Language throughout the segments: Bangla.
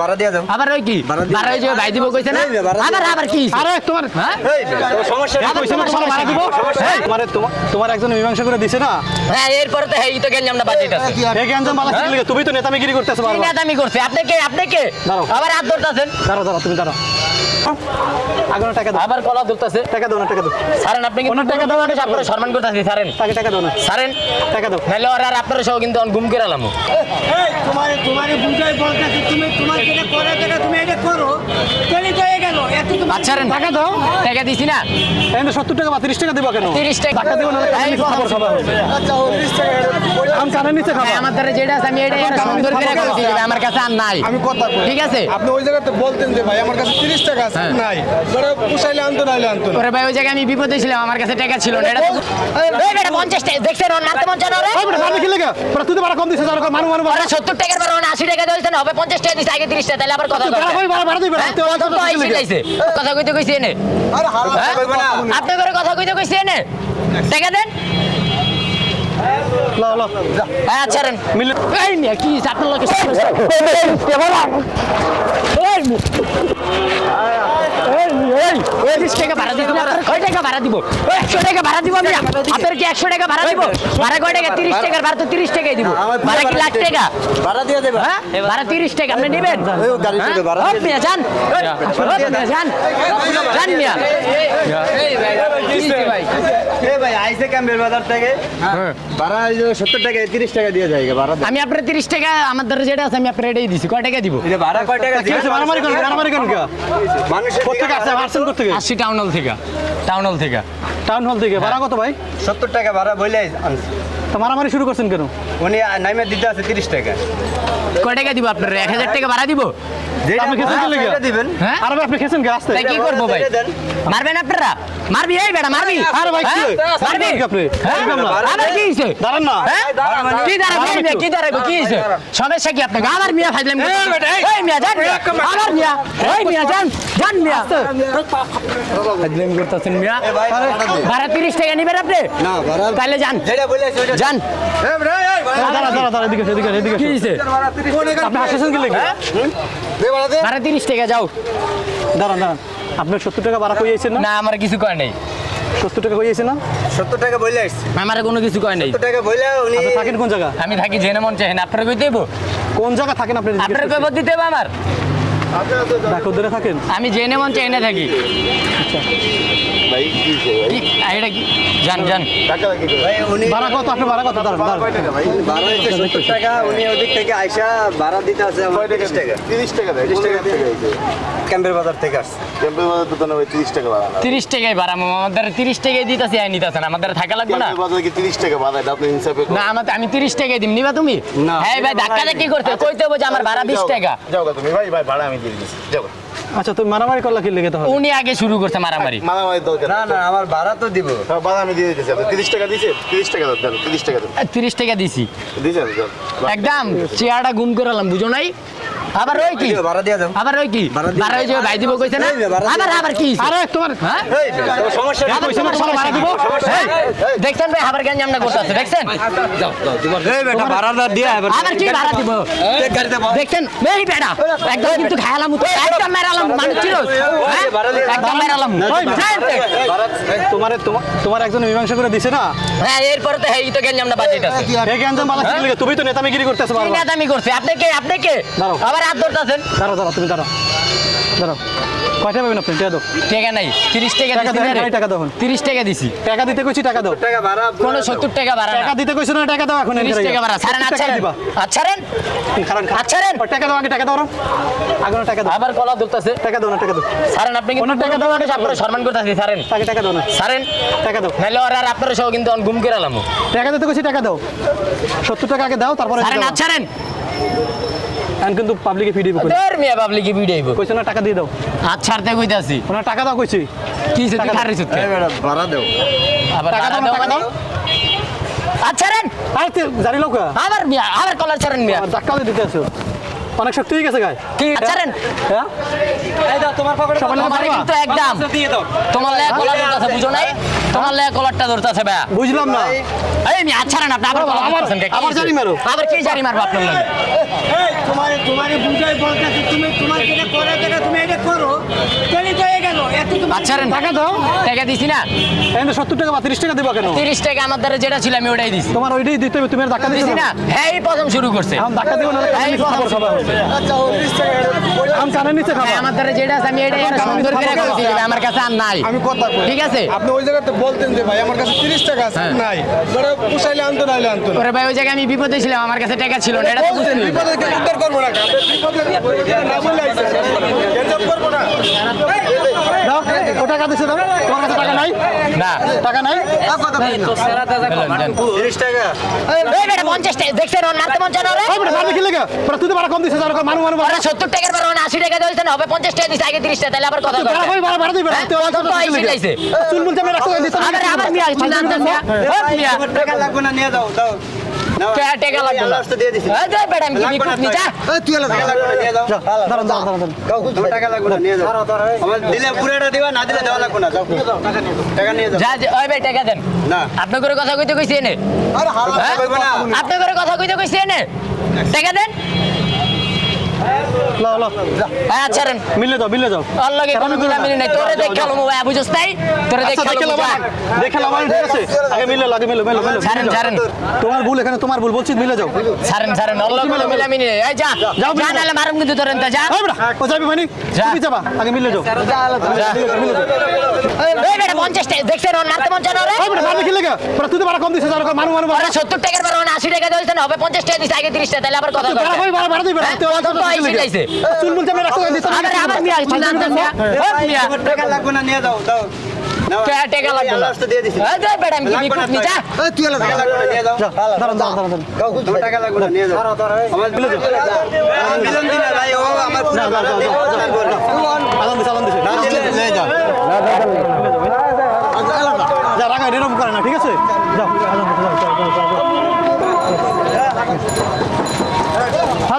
ভাড়া দিয়ে দাও। আবার ওই কি? ভাড়া ওই যে ভাই দিব কইছে না? এই বে, ভাড়া আবার আবার কি? আরে তোমার হ্যাঁ? সমস্যা তোমার দিব? হ্যাঁ, তোমার একজন মীমাংসা করে দিছে না? হ্যাঁ এরপরে তো হেই তো গেলাম না বাজেট হে গ্যাঞ্জাম বালা কি লাগে তুমি তো নেতামিগিরি করতেছো বারবার। নেতামি করছে? আপনি কে? আপনি কে? আবার হাত ধরতেছেন। দাঁড়াও দাঁড়াও তুমি দাঁড়াও। আগুন টাকা দাও। আবার কলা ধরতেছে। টাকা দাও না টাকা দাও। সারেন আপনি কিন্তু টাকা দেওয়া আপনারা সম্মান করতেছি সারেন। টাকা টাকা দাও না। সারেন। টাকা দাও। নাহলে আর আপনারা সহ কিন্তু অন গুম করে আলাম তোমার তোমার বুঝাই বলতেছে তুমি তোমার আচ্ছা টাকা দাও। টাকা দিছি না। এখানে সত্তর টাকা বা তিরিশ টাকা দিবা কেন? তিরিশ টাকা। টাকা দিও না খাবার খাবার নিচে ভাই, খাবা আমার দ্বারা যেটা আছে আমি এটাই সুন্দর করে করছি ভাই, আমার কাছে আর নাই। আমি কথা বলি। ঠিক আছে? আপনি ওই জায়গাতে বলতেন যে ভাই আমার কাছে তিরিশ টাকা আছে হ্যাঁ। নাই। ধরো পুষাইলে আনতো নাইলে আনতো ওরে ভাই ওই জায়গায় আমি বিপদে ছিলাম আমার কাছে টাকা ছিল না এটা তো- এই বেটা পঞ্চাশ টাকা দেখছেন ওর নাতে পঞ্চাশ ওরে? ওই বেটা, মারবে কি লাগে? তুই তো কম দিছিস, আর মানু মানু ওরা সত্তর টাকার আশি টাকা দিয়েছেন হবে পঞ্চাশ টাকা দিচ্ছে আগে তিরিশ টাকা তাহলে আবার কথা দিবি? তুই ওই কথা কইতে কইছি এনে আরে হারাম হ্যাঁ? কইবো না। আপনি করে কথা কইতে কইছি এনে টাকা দেন। হ্যাঁ আচ্ছা রেন মিলে- কি আপনার লোকে তিরিশ টাকা ভাড়া দিব কয় টাকা ভাড়া দিব ওই একশো টাকা ভাড়া দিব আমি? আপনার কি একশো টাকা ভাড়া দিব? ভাড়া কয় টাকা? তিরিশ টাকার ভাড়া তো তিরিশ টাকাই দিব। ভাড়া কি লাখ টাকা? ভাড়া দিয়ে দেবে। হ্যাঁ? ভাড়া তিরিশ টাকা আপনি নেবেন? ওই গাড়ি থেকে ভাড়া হ্যাঁ? মিয়া যান। মিয়া যান। যান মিয়া। আমি আপনার তিরিশ টাকা আমার দ্বারা যেটা আছে আমি আপনার এটাই দিছি। কয় টাকা দিব? এই ভাড়া কয় টাকা মারামারি করেন, মারামারি করেন কে? মানুষের আসছে, আসছেন কোত্থেকে? আসছি টাউন থেকে। টাউন থেকে। টাউন হল থেকে ভাড়া কত ভাই? সত্তর টাকা ভাড়া বইলে আনছে। তো মারামারি শুরু করছেন কেন? উনি নাইমে দিতে আছে তিরিশ টাকা। কয় টাকা দিব আপনার? এক হাজার টাকা ভাড়া দিব? আপনি খেতে ভাড়া দিলে দিবেন। হ্যাঁ? আর ভাই আপনি খেয়েছেন কে? আসতে। কি করব ভাই? মারবেন আপনারা? মারবি এই বেটা মারবি। আরে ভাই, কি? মারবি। আপনি? আবার কি হইছে দাঁড়ান না। হ্যাঁ? কি দাঁড়াবো কি দাঁড়াবো কি হইছে সমস্যা কি আপনাকে আমার মিয়া ফাইলাম এই মিয়া যান আমার মিয়া। এই মিয়া যান যান মিয়া। ফাইলাম করতেছেন মিয়া। ভাড়া দে। ভাড়া তিরিশ টাকা নিবেন আপনি? না ভাড়া। তাহলে যান যেটা বলে আছে ওইটা যান দাঁড়া দাঁড়া দাঁড়া দাঁড়া এদিকে এদিকে এদিকে কি হইছে আপনি হাসতেছেন কি লেগে? ভাড়া দে। ভাড়া তিরিশ টাকা যাও। দাঁড়ান দাঁড়ান। আপনি সত্তর টাকা ভাড়া কই আইছেন না? না আমার কিছু করে নেই। সত্তর টাকা না? সত্তর টাকা বলে আসছে। আমার কোনো কিছু কয় নাই। সত্তর টাকা বলে উনি থাকেন কোন জায়গা? আমি থাকি জেনে মন চাই না আপনার কই দেবো? কোন জায়গা থাকেন আপনি? আপনার কই দিতে হবে আমার? থাকেন? আমি জেনে মন চাই না থাকি ভাই কি কি? আ, এটা কি? জান জান টাকা কি ভাই উনি ভাড়া কত? আপনি ভাড়া কত? দাঁড়ান দাঁড়ান। টাকা ভাই? ভাড়া হচ্ছে সত্তর টাকা উনি ওদিক থেকে আইসা ভাড়া দিতে আছে আমার কয় টাকা? তিরিশ টাকা। তিরিশ টাকা দেয় তিরিশ টাকা ক্যাম্পের বাজার থেকে আসছে। ক্যাম্পের বাজার তো না ভাই তিরিশ টাকা ভাড়া তিরিশ টাকাই ভাড়া আমাদের তিরিশ টাকাই দিতেছি আই নিতেছেন আমাদের থাকা লাগবে না? ক্যাম্পের কি তিরিশ টাকা ভাড়া এটা আপনি হিসাবে না আমার আমি তিরিশ টাকাই দিম নিবা তুমি? না। হ্যাঁ ভাই ধাক্কা ধাক্কি করতে কইতে হবে যে আমার ভাড়া বিশ টাকা। যাও তুমি। ভাই ভাই ভাড়া আমি যাও আচ্ছা তুমি মারামারি করলা কি লেগে তো উনি আগে শুরু করছে মারামারি। মারামারি দরকার না না আমার ভাড়া তো দিব। হ্যাঁ, ভাড়া আমি দিয়ে দিতেছি। আপনি তিরিশ টাকা দিয়েছে তিরিশ টাকা দাও তিরিশ টাকা দাও তিরিশ টাকা দিছি। দিয়েছেন একদম চেয়ারটা গুম করে আলাম বুঝো নাই? আবার ওই কি ভাড়া দিয়ে দাও আবার ওই কি ভাড়া দিব। ওই যে ভাই দিব কইছে না এই ভাড়া। আবার আবার কি আরে তোমার হ্যাঁ এই সমস্যা? আবার তোমার সমস্যা দিব হ্যাঁ? দেখছেন ভাই আবার কেন আমরা করতেছে দেখছেন এই বেটা ভাড়াটা দিয়ে এবার আবার কি ভাড়া দিব এই। দেখছেন এই বেটা একদম কিন্তু খায়ালাম তো একদম মেরালাম মানুষ ছিল হ্যাঁ? একদম মেরালাম তোমার তোমার তোমার একজন মীমাংসা করে দিছে না হ্যাঁ এরপরে তো হেই তো গেলাম না বাজেট আছে হে গ্যাঞ্জাম বালা তুমি তো নেতামিগিরি করতেছো নেতামি করছে আপনি কে আপনি কে আবার হাত ধরতেছেন দাঁড়াও দাঁড়াও তুমি দাঁড়াও। দাঁড়াও। কয়টা পাবেন আপনি? টাকা দাও। টাকা নাই তিরিশ টাকা দিছি দাও। তিরিশ টাকা দিছি। টাকা দিতে কইছি টাকা দাও। টাকা ভাড়া কোনো সত্তর টাকা ভাড়া টাকা দিতে কইছো না টাকা দাও এখন তিরিশ টাকা ভাড়া। ছাড়েন আচ্ছা দিবা? আচ্ছা রেন আচ্ছা রেন টাকা দাও আগে টাকা দাও আগে টাকা দাও। আবার কলা ধরতেছে। টাকা দাও না টাকা দাও। ছাড়েন আপনি টাকা দেওয়া টাকা আপনারা সম্মান করতেছি ছাড়েন। টাকা টাকা দাও না। ছাড়েন। টাকা দাও। নাহলে আর আপনারা সহ কিন্তু গুম করে আলাম টাকা দিতে কইছি টাকা দাও। সত্তর টাকা আগে দাও তারপরে ছাড়েন আচ্ছা রেন এখন কিন্তু পাবলিকে ফিডিয়ে দিব তোর মিয়া পাবলিকে কি দিব। কইছ না টাকা দিয়ে দাও। হাত ছাড়তে কইতাছি। না টাকা দাও কইছি। কি সে টাকা এই বেটা ভাড়া দাও। আবার টাকা দাও টাকা দাও মানে? আচ্ছা রে আরে তুই জানি লোক আবার মিয়া আবার কলার ছাড়েন মিয়া। টাকা দিয়ে দিতে আছো অনেক শক্তি হয়ে গেছে গায়ে। কি? ছাড়েন। হ্যাঁ? তোমার কিন্তু একদম। তোমার লেয়া কলার ধরতেছে বুঝো নাই? তোমার লেয়া কলারটা ধরতেছে ভাই বুঝলাম না। এই আচ্ছা আপনি আবার কলার আবার- ধরতেছেন কে? কি আবার জারি মারো। আবার কি জারি মারবো আপনার লাগে? এই তোমার তোমার বুঝাই বলতেছে তুমি তোমার যেটা তুমি এটা করো। তাহলে আচ্ছা টাকা দাও টাকা দিছি না এখানে সত্তর টাকা বা তিরিশ টাকা দেবো কেন তিরিশ টাকা আমার দ্বারা যেটা ছিল আমি ওটাই দিছি তোমার ওইটাই দিতে হবে তুমি আর ধাক্কা দিছি দিছি না হ্যাঁ এই প্রথম শুরু করছে এখন ধাক্কা দেবো না এই প্রথম শুরু করছে। এখন কানে নিচে খাবা হ্যাঁ, আমার দ্বারা যেটা আছে আমি এটাই সুন্দর করে করছি আমার কাছে আর নাই আমি কথা ঠিক আছে আপনি ওই জায়গাতে বলতেন যে ভাই আমার কাছে তিরিশ টাকা আছে হ্যাঁ। নাই ধরো পুষাইলে আনতো নাইলে আনতো ওরে ভাই ওই জায়গায় আমি বিপদে ছিলাম আমার কাছে টাকা ছিল না এটা তো। বিপদে উদ্ধার করব না বিপদে না বলে আইছেন করব না দাও ও টাকা দিছে দাও তোমার কাছে টাকা নাই? না। টাকা নাই? তিরিশ টাকা। এই বেটা পঞ্চাশ টাকা দেখছেন ওর নামতে মন জানো রে? ওই বেটা মারবে কি লেগে? বেটা তুই তো ভাড়া কম দিছিস আর মানু মানু ওরা সত্তর টাকার পর ওরা আশি টাকা দিয়েছেন হবে পঞ্চাশ টাকা দিচ্ছে আগে তিরিশ টাকা তাহলে আবার কথা ভাড়া ভাই ভাড়া ভাড়া দিবে হ্যাঁ, কত আইসি লাইছে? চুল মুল চামড়া রাখতে দিছ আবার আবার ওই মিয়া তোমার টাকা লাগবে না নিয়ে দাও। কে টাকা লাগবে না? এই বেটা আমি কি লাগবে না বিকুট নিচা? তুই টাকা নিয়ে যাও। দাঁড়ান দাঁড়ান দাঁড়ান তোমার টাকা লাগবে না নিয়ে যাও। আমার দিলে পুরোটা দিবা না দিলে দেওয়া লাগবে না। যাও। টাকা নিয়ে যাও। যা যা, ওই ভাই টাকা দেন। না। আপনি করে কথা কইতে কইছি এনে আরে হারাম হ্যাঁ? করবে না। আপনি করে কথা কইতে কইছি এনে টাকা দেন। ল ল হ্যাঁ রেন মিলে যাও মিলে যাও ওর লগে কোনো মিলামিলি নাই। তোরে দেখ খেলো মোবাইল বুঝছ তাই তোরে দেখ আচ্ছা দেখে খেলো লাভ দেখে লাভ ঠিক আছে? আগে মিলে লাগে মিলে মিলে মিলে ছাড়েন ছাড়েন। তোমার ভুল এখানে তোমার ভুল বলছি মিলে যাও। ছাড়েন ছাড়েন লগে কোনো মিলামিলি নাই। এই যা যাও, যা নালে মারুম কিন্তু তোরেন তা যা। ওই বেটা ও যাবি মানে তুমি যাবা আগে মিলে যাও। যা। মিলে যাও এই বেটা পঞ্চাশ টাকা দেখছেন ওর নামতে জানো রে ওই বেটা মারবে কি লেগে? বেটা তুই তো ভাড়া কম দিছিস আর ওরা সত্তর টাকার পর ওরা টাকা দিয়েছেন হবে টাকা আগে টাকা তাহলে আবার কথা ভাই দিবে কত? চুল মুল চামড়া রাখতে দিছ আবার আবার মিয়া চুল মিয়া তোমার টাকা লাগবে না নিয়ে যাও দাও নাও।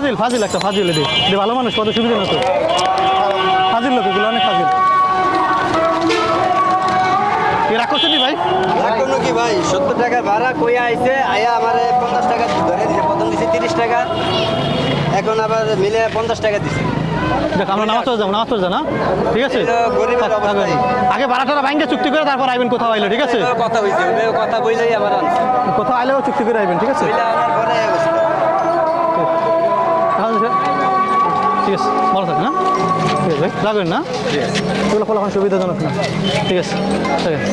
ফাজিল ফাজিল একটা ফাজিল দে ভালো মানুষ কত সুবিধা না তো? ফাজিল লোক এগুলো অনেক ফাজিল। নি ভাই? কি ভাই? সত্তর টাকা ভাড়া আইছে আয়া আমার পঞ্চাশ টাকা ধরে দিছে প্রথম দিছে তিরিশ টাকা এখন আবার মিলে পঞ্চাশ টাকা দিছে। দেখ আমরা নামাজ পড়ে যাব নামাজ পড়ে না? ঠিক আছে। আগে ভাড়াটা ভাঙ্গে চুক্তি করে তারপর আইবেন কোথাও আইলো ঠিক আছে? কথা হইছে কথা বইলেই আবার আইলেও চুক্তি করে আইবেন ঠিক আছে? ঠিক আছে ভালো থাকে না ঠিক আছে ভাই। রাখবেন না? এগুলো ফলাফল সুবিধাজনক না। ঠিক আছে ঠিক আছে